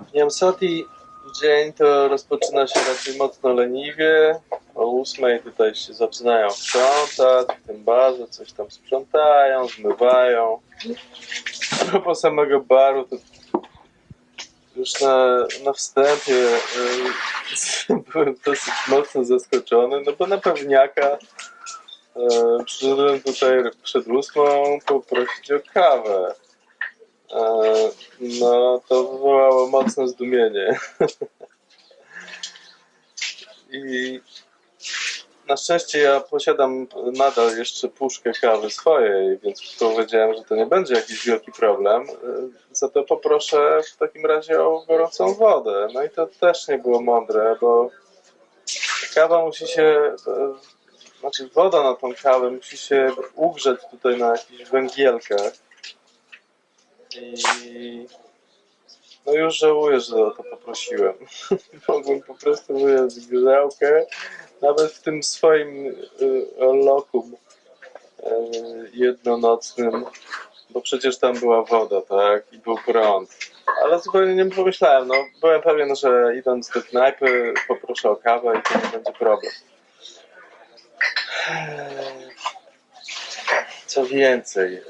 W Niamsati dzień to rozpoczyna się raczej mocno leniwie. O ósmej tutaj się zaczynają sprzątać, w tym barze coś tam sprzątają, zmywają. A propos samego baru, to już na, na wstępie y, byłem dosyć mocno zaskoczony, no bo na pewniaka y, przyszedłem tutaj przed ósmą poprosić o kawę. E, No, to wywołało mocne zdumienie. I na szczęście ja posiadam nadal jeszcze puszkę kawy swojej, więc powiedziałem, że to nie będzie jakiś wielki problem. E, Za to poproszę w takim razie o gorącą wodę. No i to też nie było mądre, bo kawa musi się, e, znaczy woda na tą kawę musi się ugrzeć tutaj na jakichś węgielkach. I no już żałuję, że o to poprosiłem. Mogłem po prostu wyjąć grzałkę, nawet w tym swoim y, lokum y, jednonocnym, bo przecież tam była woda, tak, i był prąd. Ale zupełnie nie pomyślałem, no byłem pewien, że idąc do knajpy poproszę o kawę i to nie będzie problem. Co więcej,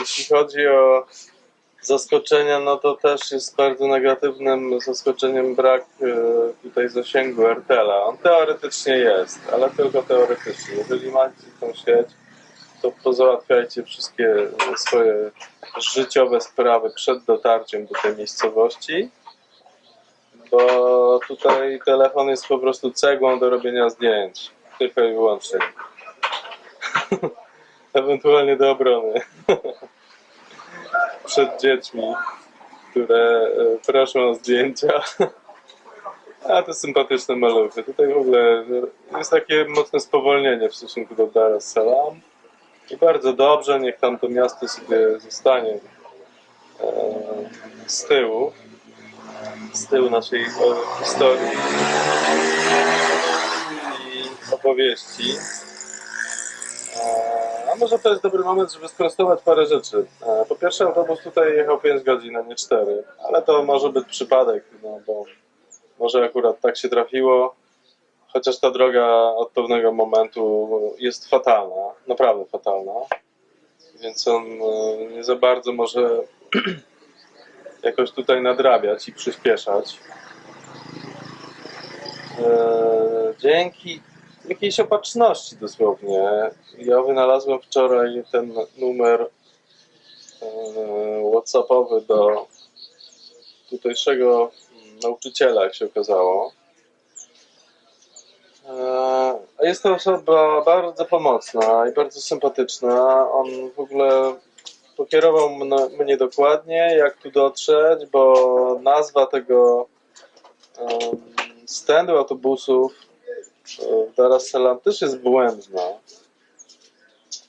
jeśli chodzi o zaskoczenia, no to też jest bardzo negatywnym zaskoczeniem brak e, tutaj zasięgu Airtela. On teoretycznie jest, ale tylko teoretycznie. Jeżeli macie tą sieć, to pozałatwiajcie wszystkie swoje życiowe sprawy przed dotarciem do tej miejscowości, bo tutaj telefon jest po prostu cegłą do robienia zdjęć. Tylko i wyłącznie. Ewentualnie do obrony przed dziećmi, które e, proszą o zdjęcia. A to sympatyczne maluchy. Tutaj w ogóle jest takie mocne spowolnienie w stosunku do Dar es Salaam. I bardzo dobrze, niech tam to miasto sobie zostanie e, z tyłu, z tyłu naszej e, historii i opowieści. Może to jest dobry moment, żeby sprostować parę rzeczy. E, Po pierwsze, autobus tutaj jechał 5 godzin, a nie 4, ale to może być przypadek, no bo może akurat tak się trafiło. Chociaż ta droga od pewnego momentu jest fatalna, naprawdę fatalna. Więc on e, nie za bardzo może jakoś tutaj nadrabiać i przyspieszać. E, Dzięki jakiejś opatrzności dosłownie. Ja wynalazłem wczoraj ten numer e, whatsappowy do tutejszego nauczyciela, jak się okazało. E, A jest to osoba bardzo pomocna i bardzo sympatyczna. On w ogóle pokierował mnie dokładnie, jak tu dotrzeć, bo nazwa tego em, standu autobusów es Salaam też jest błędna.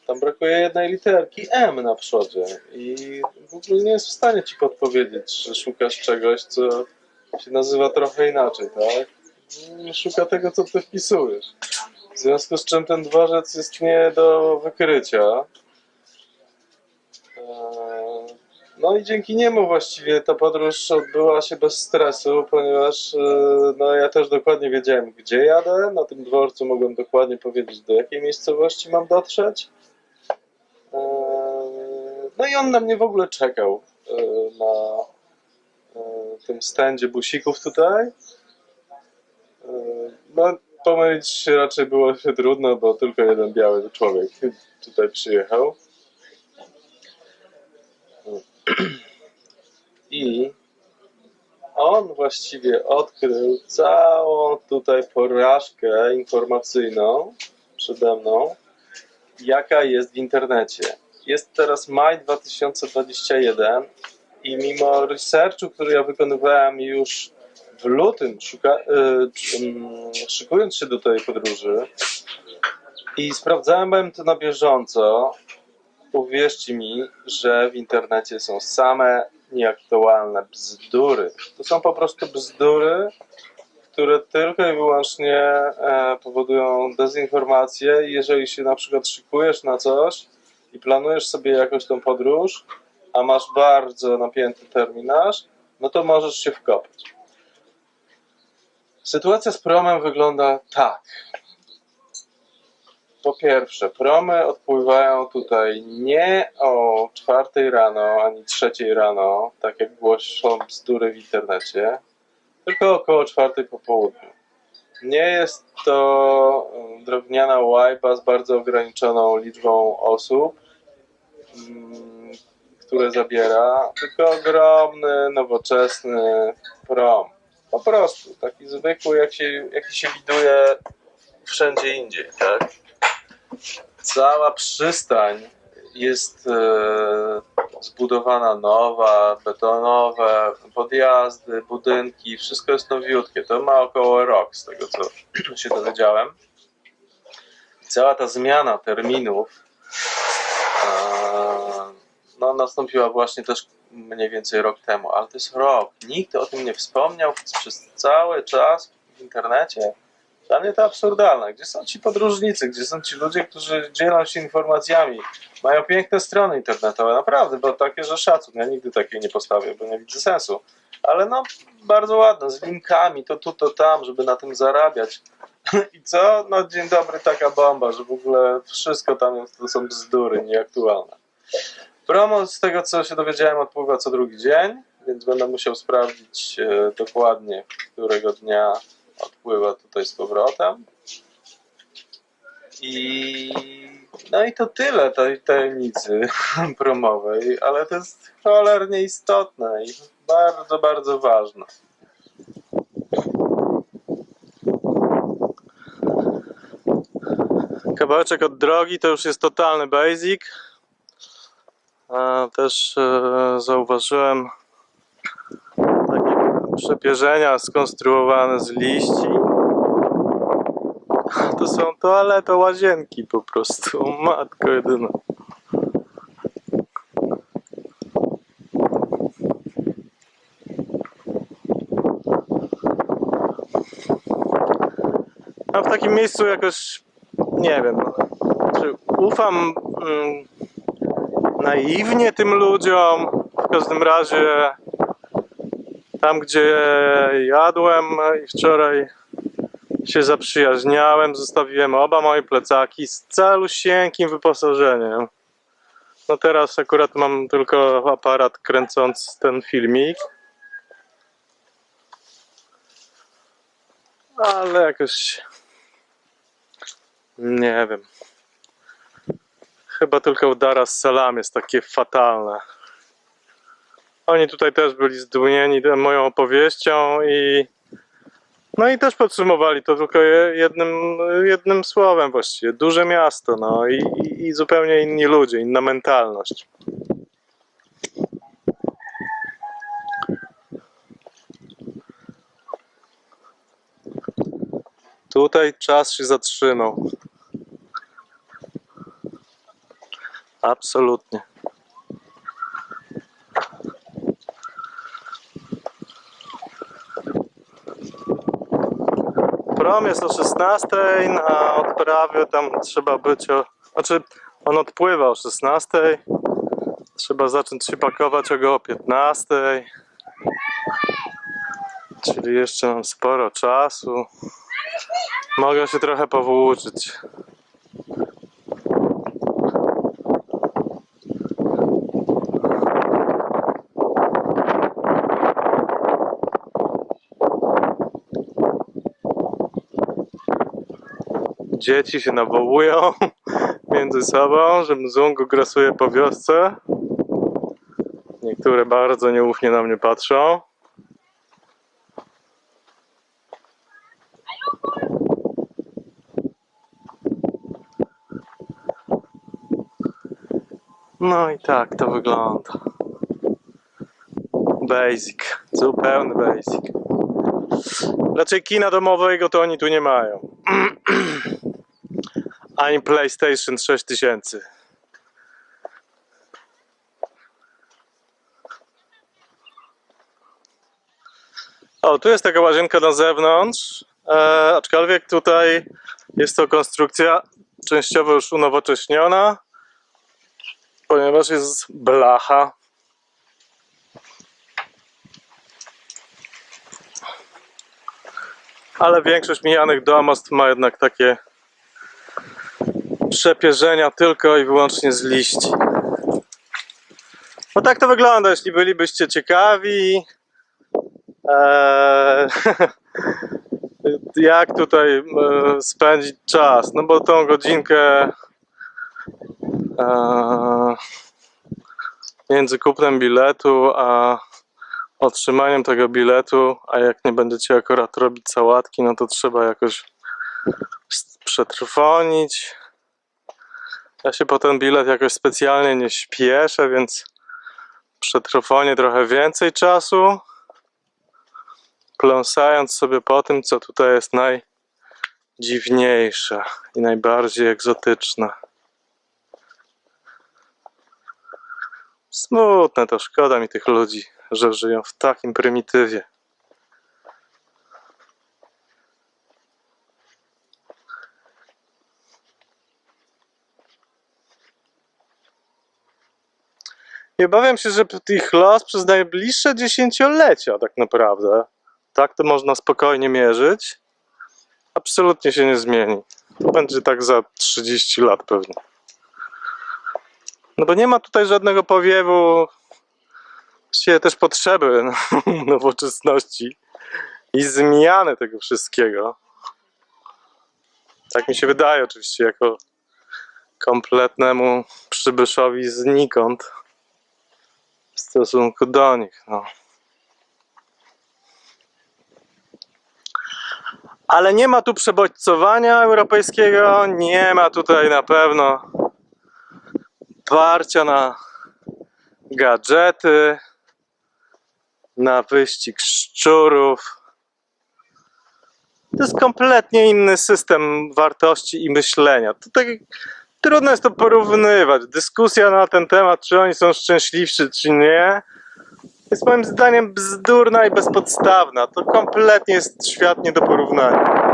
Tam brakuje jednej literki M na przodzie i w ogóle nie jest w stanie ci podpowiedzieć, że szukasz czegoś, co się nazywa trochę inaczej, tak? Szuka tego, co ty wpisujesz. W związku z czym ten dworzec jest nie do wykrycia. No i dzięki niemu właściwie ta podróż odbyła się bez stresu, ponieważ e, no, ja też dokładnie wiedziałem, gdzie jadę. Na tym dworcu mogłem dokładnie powiedzieć, do jakiej miejscowości mam dotrzeć. Eee, No i on na mnie w ogóle czekał e, na e, tym stędzie busików tutaj. E, No, pomylić się raczej było się trudno, bo tylko jeden biały człowiek tutaj przyjechał. I on właściwie odkrył całą tutaj porażkę informacyjną przede mną, jaka jest w internecie. Jest teraz maj 2021 i mimo researchu, który ja wykonywałem już w lutym, szuka, y, szykując się do tej podróży i sprawdzałem to na bieżąco, uwierzcie mi, że w internecie są same nieaktualne bzdury. To są po prostu bzdury, które tylko i wyłącznie e, powodują dezinformację. Jeżeli się na przykład szykujesz na coś i planujesz sobie jakąś tą podróż, a masz bardzo napięty terminarz, no to możesz się wkopać. Sytuacja z promem wygląda tak. Po pierwsze, promy odpływają tutaj nie o 4 rano ani 3 rano, tak jak głoszą bzdury w internecie, tylko około 4 po południu. Nie jest to mm, drewniana łajba z bardzo ograniczoną liczbą osób, mm, które zabiera, tylko ogromny, nowoczesny prom. Po prostu, taki zwykły, jak się, jaki się widuje wszędzie indziej, tak? Cała przystań jest e, zbudowana nowa, betonowe, podjazdy, budynki, wszystko jest nowiutkie. To ma około rok z tego, co się dowiedziałem. Cała ta zmiana terminów e, no, nastąpiła właśnie też mniej więcej rok temu, ale to jest rok. Nikt o tym nie wspomniał przez cały czas w internecie. Dla mnie to absurdalne. Gdzie są ci podróżnicy? Gdzie są ci ludzie, którzy dzielą się informacjami? Mają piękne strony internetowe, naprawdę, bo takie, że szacun. Ja nigdy takiej nie postawię, bo nie widzę sensu. Ale no, bardzo ładne, z linkami, to tu, to tam, żeby na tym zarabiać. I co? No dzień dobry, taka bomba, że w ogóle wszystko tam jest, to są bzdury, nieaktualne. Promo z tego, co się dowiedziałem, odpływa co drugi dzień, więc będę musiał sprawdzić e, dokładnie, którego dnia odpływa tutaj z powrotem. I no i to tyle tej tajemnicy promowej, ale to jest cholernie istotne i bardzo, bardzo ważne. Kawałeczek od drogi to już jest totalny basic. A też e, zauważyłem przepierzenia skonstruowane z liści. To są toalety, łazienki po prostu. Matko jedyna. A w takim miejscu jakoś nie wiem. no, Czy ufam mm, naiwnie tym ludziom? W każdym razie tam, gdzie jadłem i wczoraj się zaprzyjaźniałem, zostawiłem oba moje plecaki z calusieńkim wyposażeniem. No teraz akurat mam tylko aparat kręcąc ten filmik. Ale jakoś nie wiem. Chyba tylko udara z Salam jest takie fatalne. Oni tutaj też byli zdumieni moją opowieścią i no i też podsumowali to tylko je- jednym, jednym słowem właściwie. Duże miasto, no i, i, i zupełnie inni ludzie, inna mentalność. Tutaj czas się zatrzymał. Absolutnie. Prom jest o 16, na odprawie tam trzeba być o... Znaczy, on odpływa o 16. Trzeba zacząć się pakować o 15. Czyli jeszcze mam sporo czasu. Mogę się trochę powłóczyć. Dzieci się nawołują między sobą, że Mzungu grasuje po wiosce. Niektóre bardzo nieufnie na mnie patrzą. No i tak to wygląda. Basic, zupełny basic. Raczej kina domowego to oni tu nie mają. ani PlayStation 6000. O, tu jest taka łazienka na zewnątrz, e, aczkolwiek tutaj jest to konstrukcja częściowo już unowocześniona, ponieważ jest blacha. Ale większość mijanych domostw ma jednak takie przepierzenia tylko i wyłącznie z liści. No tak to wygląda, jeśli bylibyście ciekawi. Eee, jak tutaj e, spędzić czas? No bo tą godzinkę e, między kupnem biletu a otrzymaniem tego biletu, a jak nie będziecie akurat robić sałatki, no to trzeba jakoś przetrwonić. Ja się po ten bilet jakoś specjalnie nie śpieszę, więc przetrwonię trochę więcej czasu, pląsając sobie po tym, co tutaj jest najdziwniejsze i najbardziej egzotyczne. Smutne to, szkoda mi tych ludzi, że żyją w takim prymitywie. I obawiam się, że ich los przez najbliższe dziesięciolecia tak naprawdę, tak to można spokojnie mierzyć, absolutnie się nie zmieni. Będzie tak za 30 lat pewnie. No bo nie ma tutaj żadnego powiewu, właściwie też potrzeby nowoczesności i zmiany tego wszystkiego. Tak mi się wydaje oczywiście, jako kompletnemu przybyszowi znikąd stosunku do nich. No. Ale nie ma tu przebodźcowania europejskiego, nie ma tutaj na pewno parcia na gadżety, na wyścig szczurów. To jest kompletnie inny system wartości i myślenia. To tak trudno jest to porównywać. Dyskusja na ten temat, czy oni są szczęśliwsi, czy nie, jest moim zdaniem bzdurna i bezpodstawna. To kompletnie jest świat nie do porównania.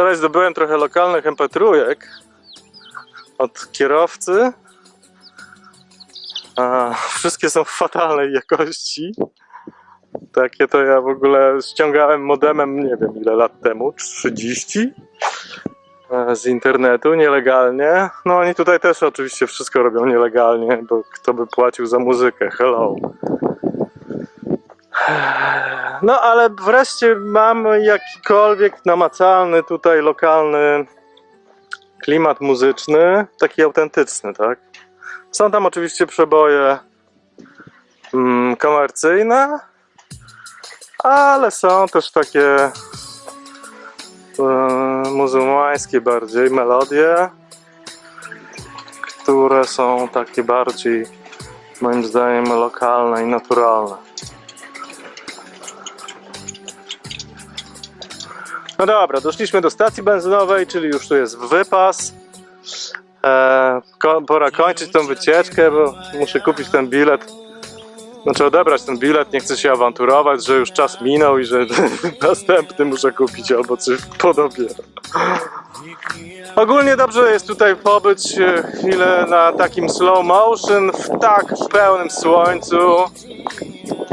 Wczoraj zdobyłem trochę lokalnych mp3 od kierowcy. A, wszystkie są fatalnej jakości. Takie to ja w ogóle ściągałem modemem, nie wiem ile lat temu, 30 e, z internetu nielegalnie. No oni tutaj też oczywiście wszystko robią nielegalnie, bo kto by płacił za muzykę? Hello. No ale wreszcie mam jakikolwiek namacalny tutaj lokalny klimat muzyczny, taki autentyczny, tak? Są tam oczywiście przeboje mm, komercyjne, ale są też takie e, muzułmańskie bardziej melodie, które są takie bardziej moim zdaniem lokalne i naturalne. No dobra, doszliśmy do stacji benzynowej, czyli już tu jest wypas. E, ko- pora kończyć tą wycieczkę, bo muszę kupić ten bilet. Znaczy odebrać ten bilet, nie chcę się awanturować, że już czas minął i że następny muszę kupić albo coś w podobie. Ogólnie dobrze jest tutaj pobyć e, chwilę na takim slow motion, w tak pełnym słońcu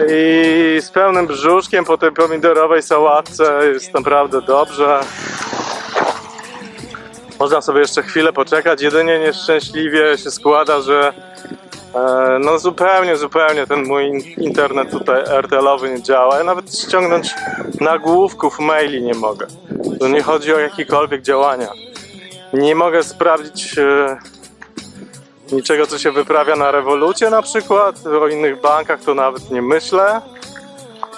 i z pełnym brzuszkiem po tej pomidorowej sałatce jest naprawdę dobrze. Można sobie jeszcze chwilę poczekać, jedynie nieszczęśliwie się składa, że e, no zupełnie, zupełnie ten mój in- internet tutaj RTL-owy nie działa. Ja nawet ściągnąć nagłówków maili nie mogę. To nie chodzi o jakiekolwiek działania. Nie mogę sprawdzić e, niczego, co się wyprawia na rewolucie na przykład. O innych bankach to nawet nie myślę.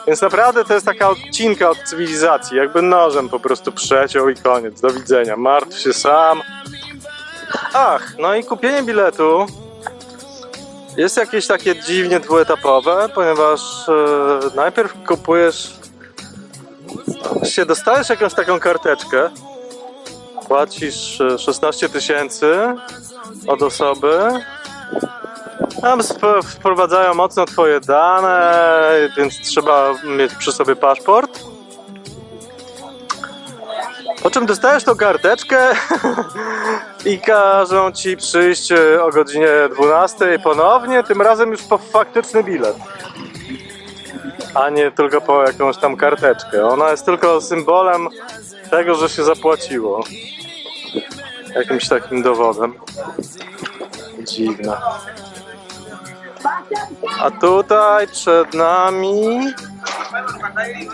Więc naprawdę to jest taka odcinka od cywilizacji. Jakby nożem po prostu przeciął i koniec. Do widzenia. Martw się sam. Ach, no i kupienie biletu jest jakieś takie dziwnie dwuetapowe, ponieważ e, najpierw kupujesz się dostajesz jakąś taką karteczkę płacisz e, 16 tysięcy od osoby Tam wprowadzają mocno twoje dane, więc trzeba mieć przy sobie paszport. Po czym dostajesz tą karteczkę i każą ci przyjść e, o godzinie 12 ponownie, tym razem już po faktyczny bilet. A nie tylko po jakąś tam karteczkę. Ona jest tylko symbolem tego, że się zapłaciło. Jakimś takim dowodem. Dziwne. A tutaj przed nami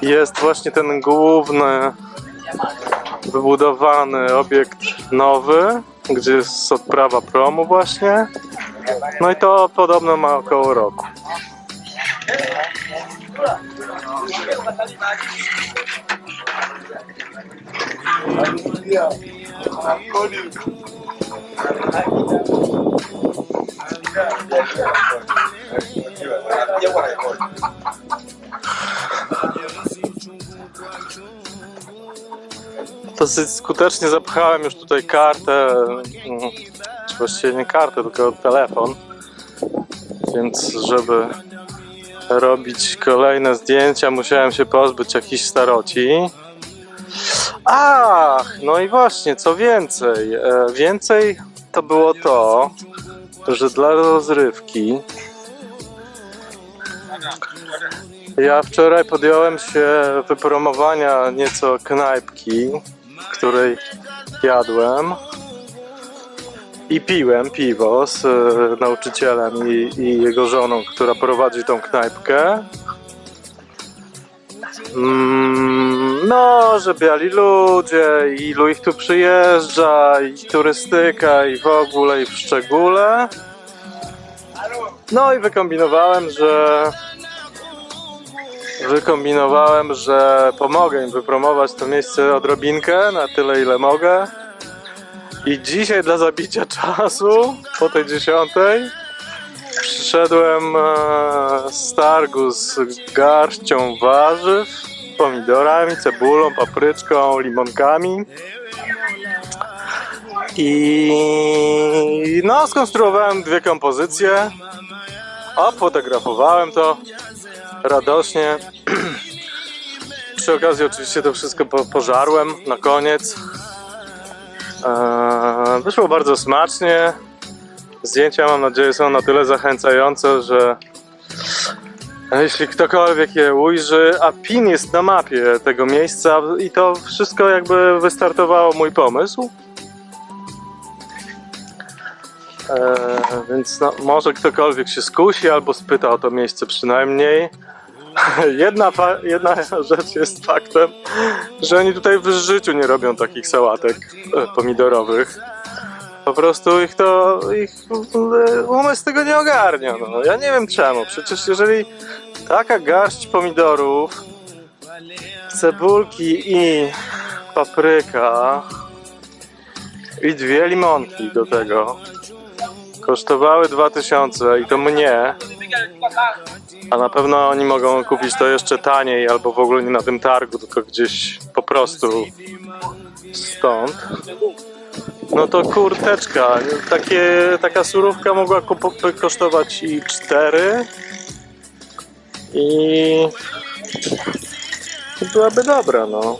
jest właśnie ten główny wybudowany obiekt nowy, gdzie jest odprawa promu właśnie. No i to podobno ma około roku. Dosyć skutecznie zapchałem już tutaj kartę, mm, czy właściwie nie kartę, tylko telefon. Więc żeby robić kolejne zdjęcia, musiałem się pozbyć jakichś staroci. Ach, no i właśnie, co więcej. E, Więcej to było to, że dla rozrywki ja wczoraj podjąłem się wypromowania nieco knajpki, której jadłem i piłem piwo z e, nauczycielem i, i jego żoną, która prowadzi tą knajpkę. Mm, no, że biali ludzie, ilu ich tu przyjeżdża, i turystyka, i w ogóle, i w szczególe. No i wykombinowałem, że wykombinowałem, że pomogę im wypromować to miejsce odrobinkę, na tyle ile mogę. I dzisiaj dla zabicia czasu, po tej dziesiątej, przyszedłem e, z targu z garścią warzyw, pomidorami, cebulą, papryczką, limonkami. I no, skonstruowałem dwie kompozycje. Ofotografowałem to radośnie. Przy okazji oczywiście to wszystko po, pożarłem na koniec. Eee, wyszło bardzo smacznie. Zdjęcia mam nadzieję są na tyle zachęcające, że jeśli ktokolwiek je ujrzy, a PIN jest na mapie tego miejsca i to wszystko jakby wystartowało mój pomysł. Eee, więc no, może ktokolwiek się skusi albo spyta o to miejsce przynajmniej. Jedna, jedna rzecz jest faktem, że oni tutaj w życiu nie robią takich sałatek e, pomidorowych. Po prostu ich to, ich e, umysł tego nie ogarnia. No. Ja nie wiem czemu. Przecież jeżeli taka garść pomidorów, cebulki i papryka i dwie limonki do tego kosztowały 2000 i to mnie, a na pewno oni mogą kupić to jeszcze taniej albo w ogóle nie na tym targu, tylko gdzieś po prostu stąd. No to kurteczka, takie, taka surówka mogła kosztować i 4 i byłaby dobra, no.